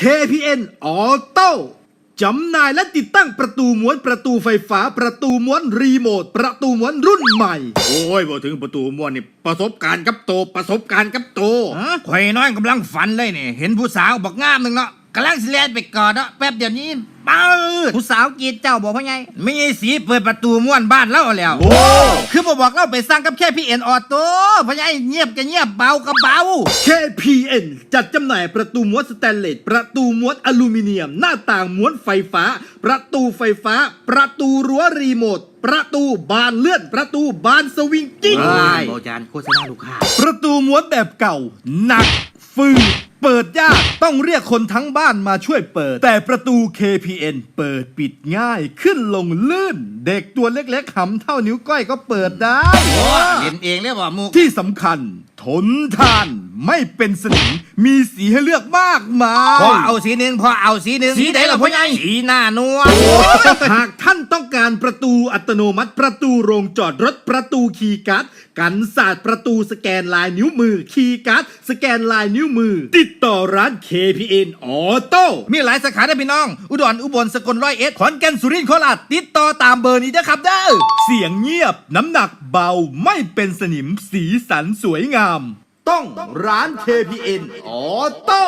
KPN Auto จำหน่ายและติดตั้งประตูม้วนประตูไฟฟ้าประตูม้วนรีโมท ประตูม้วนรุ่นใหม่ โอ้ยบอกถึงประตูม้วนนี่ประสบการณ์กับโต ประสบการณ์กับโตฮะข่อยน้อยกำลังฝันเลยนี่เห็นผู้สาวบอกงามหนึ่งเนาะ กำลังสิแลนไปกอดเนาะแป๊บเดียวนี้ปืดผู้สาวกรีดเจ้าบอกว่าไงไม่ใช่สีเปิดประตูม้วนบ้านเราแล้ว โอ้ คือบ่บอกเราไปสร้างกับแค่พี่เอ็นออโต้พ่อใหญ่เงียบก็เงียบเบาก็เบา KPN จัดจำหน่ายประตูม้วนสแตนเลส ประตูม้วนอลูมิเนียม หน้าต่างม้วนไฟฟ้า ประตูไฟฟ้า ประตูรั้วรีโมท ประตูบานเลื่อน ประตูบานสวิงกิ้ง โบจานโฆษณาลูกค้า ประตูม้วนแบบเก่า หนัก ฟืดเปิดยาก ต้องเรียกคนทั้งบ้านมาช่วยเปิด แต่ประตู KPN เปิดปิดง่ายขึ้นลงลื่น เด็กตัวเล็กๆหำเท่านิ้วก้อยก็เปิดได้ โอ้เล่นเองเลยบ่มุก ที่สำคัญ ทนทาน ไม่เป็นสนิมมีสีให้เลือกมากมายพอเอาสีหนึ่งพอเอาสีหนึ่งสีไหนล่ะพ่อใหญ่สีหน้านวลหากท่านต้องการประตูอัตโนมัติประตูโรงจอดรถประตูคีย์การ์ดกันศาสตร์ประตูสแกนลายนิ้วมือ คีย์การ์ดสแกนลายนิ้วมือ ติดต่อร้าน KPN ออโต้มีหลายสาขาได้อพี่น้อง อุดรอุบลสกลร้อยเอ็ดขอนแก่นสุรินทร์โคราชติดต่อตามเบอร์นี้นะครับเด้อเสียงเงียบน้ำหนักเบาไม่เป็นสนิมสีสันสวยงาม ต้องร้าน KPN ออโต้